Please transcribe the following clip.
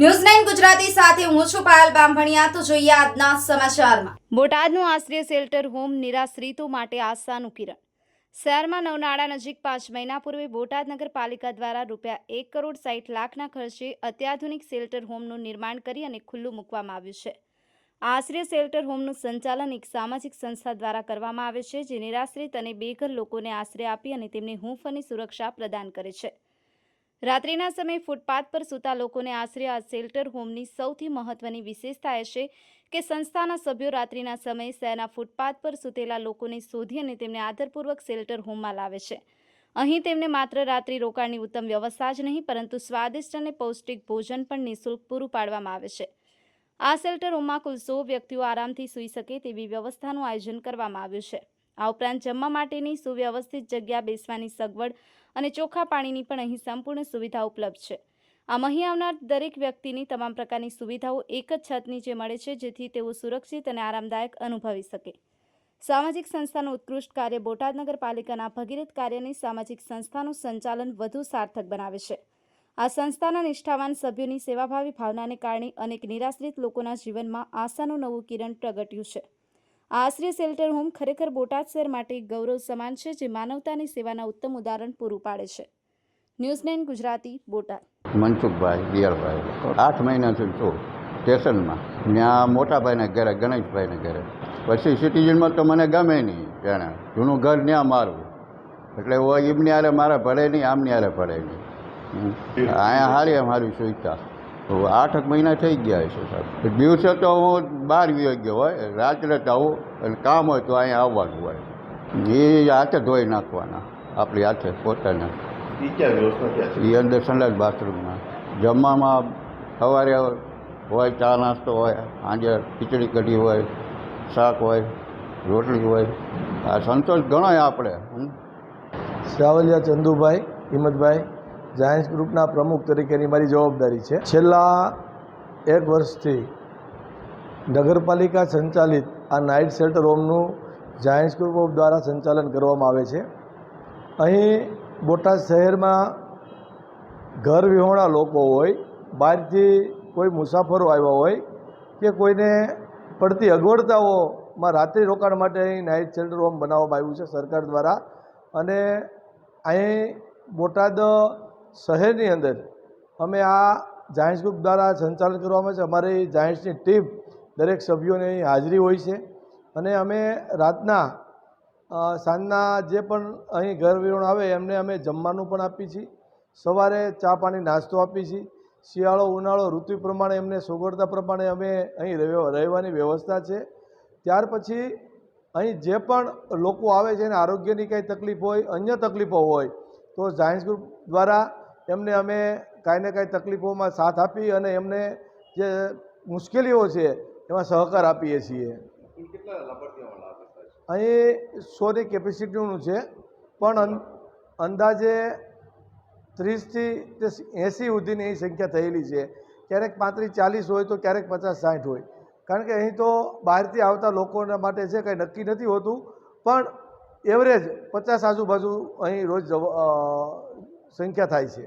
News nine Gujarati સાથે હું છું પાયલ બામભણિયા. તો જોઈએ આજના સમાચારમાં. બોટાદનું આશ્રય શેલ્ટર હોમ નિરાશ્રિતો માટે આશાનું કિરણ. શહેરમાં નવનાળા નજીક પાંચ મહિના પૂર્વે બોટાદ નગરપાલિકા દ્વારા રૂપિયા એક કરોડ સાઠ લાખના ખર્ચે અત્યાધુનિક શેલ્ટર હોમનું નિર્માણ કરી અને ખુલ્લું મૂકવામાં આવ્યું છે. આશ્રય શેલ્ટર હોમનું સંચાલન એક સામાજિક સંસ્થા દ્વારા કરવામાં આવે છે, જે નિરાશ્રિત અને બેઘર લોકોને આશ્રય આપી અને તેમને હૂંફ અને સુરક્ષા પ્રદાન કરે છે. રાત્રિના સમયે ફૂટપાથ પર સૂતા લોકોને આશરે આ શેલ્ટર હોમની સૌથી મહત્વની વિશેષતા છે કે સંસ્થાના સભ્યો રાત્રિના સમયે શહેરના ફૂટપાથ પર સૂતેલા લોકોને શોધી અને તેમને આદરપૂર્વક શેલ્ટર હોમમાં લાવે છે. અહીં તેમને માત્ર રાત્રિ રોકાણની ઉત્તમ વ્યવસ્થા જ નહીં, પરંતુ સ્વાદિષ્ટ અને પૌષ્ટિક ભોજન પણ નિઃશુલ્ક પૂરું પાડવામાં આવે છે. આ શેલ્ટર હોમમાં કુલ સો વ્યક્તિઓ આરામથી સૂઈ શકે તેવી વ્યવસ્થાનું આયોજન કરવામાં આવ્યું છે. આ ઉપરાંત જમવા માટેની સુવ્યવસ્થિત જગ્યા બેસવાની સગવડ અને ચોખ્ખા પાણીની પણ અહીં સંપૂર્ણ સુવિધા ઉપલબ્ધ છે. આમ અહીં આવનાર દરેક વ્યક્તિની તમામ પ્રકારની સુવિધાઓ એક જ છત નીચે મળે છે, જેથી તેઓ સુરક્ષિત અને આરામદાયક અનુભવી શકે. સામાજિક સંસ્થાનું ઉત્કૃષ્ટ કાર્ય બોટાદ નગરપાલિકાના ભગીરથ કાર્યની સામાજિક સંસ્થાનું સંચાલન વધુ સાર્થક બનાવે છે. આ સંસ્થાના નિષ્ઠાવાન સભ્યોની સેવાભાવી ભાવનાને કારણે અનેક નિરાશ્રિત લોકોના જીવનમાં આશાનું નવું કિરણ પ્રગટ્યું છે. આ આશ્રય શેલ્ટર હોમ ખરેખર બોટાદ શહેર માટે એક ગૌરવ સમાન છે જે માનવતાની સેવાના ઉત્તમ ઉદાહરણ પૂરું પાડે છે. News nine Gujarati Botad. Mansukhbhai દિયરભાઈ આઠ મહિનાથી છું સ્ટેશનમાં. ત્યાં મોટાભાઈના ઘરે ગણેશભાઈને ઘરે. પછી સિટીઝનમાં તો મને ગમે નહીં જાણે. જૂનું ઘર ત્યાં મારું એટલે હોય એમની આરે મારે ભળે નહીં આમની આરે ભળે નહીં. અહીંયા હારી અમારી સુવિધા. તો આઠક મહિના થઈ ગયા છે સાહેબ. દિવસે તો હું બહાર ગયો ગયો હોય રાત્રે તો આવું અને કામ હોય તો અહીંયા આવવાનું હોય. એ હાથે ધોઈ નાખવાના આપણી હાથે પોતાના. એ અંદર સંડાસ બાથરૂમમાં જમવામાં સવારે હોય ચા નાસ્તો હોય સાંજે ખીચડી કઢી હોય શાક હોય રોટલી હોય. આ સંતોષ ઘણો આપણે. શ્રાવલિયા ચંદુભાઈ હિંમતભાઈ. જાયન્સ ગ્રુપના પ્રમુખ તરીકેની મારી જવાબદારી છે. છેલ્લા એક વર્ષથી નગરપાલિકા સંચાલિત આ નાઇટ શેલ્ટર હોમનું જાયન્સ ગ્રુપ દ્વારા સંચાલન કરવામાં આવે છે. અહીં બોટાદ શહેરમાં ઘર વિહોણા લોકો હોય, બહારથી કોઈ મુસાફરો આવ્યા હોય કે કોઈને પડતી અગવડતાઓમાં રાત્રિ રોકાણ માટે અહીં નાઇટ શેલ્ટર હોમ બનાવવામાં આવ્યું છે સરકાર દ્વારા. અને અહીં બોટાદ શહેરની અંદર અમે આ જાયન્ટ્સ ગ્રુપ દ્વારા સંચાલન કરવામાં છે. અમારી જાયન્ટ્સની ટીમ દરેક સભ્યોની હાજરી હોય છે. અને અમે રાતના સાંજના જે પણ અહીં ઘર વિરોણ આવે એમને અમે જમવાનું પણ આપીએ છીએ. સવારે ચા પાણી, નાસ્તો આપીએ છીએ. શિયાળો, ઉનાળો ઋતુ પ્રમાણે એમને સગવડતા પ્રમાણે અમે અહીં રહેવા- રહેવાની વ્યવસ્થા છે. ત્યાર પછી અહીં જે પણ લોકો આવે છે, એને આરોગ્યની કાંઈ તકલીફ હોય, અન્ય તકલીફો હોય, તો સાયન્સ ગ્રુપ દ્વારા એમને અમે કાંઈ ને કાંઈ તકલીફોમાં સાથ આપી અને એમને જે મુશ્કેલીઓ છે, એમાં સહકાર આપીએ છીએ. અહીં સોની કેપેસિટીનું છે, પણ અંદાજે ત્રીસથી તે એંસી સુધીની અહીં સંખ્યા થયેલી છે. ક્યારેક પાંત્રીસ, ચાલીસ હોય તો ક્યારેક પચાસ, સાઠ હોય. કારણ કે અહીં તો બહારથી આવતા લોકોના માટે છે કંઈ નક્કી નથી હોતું, પણ એવરેજ પચાસ આજુબાજુ અહીં રોજ સંખ્યા થાય છે.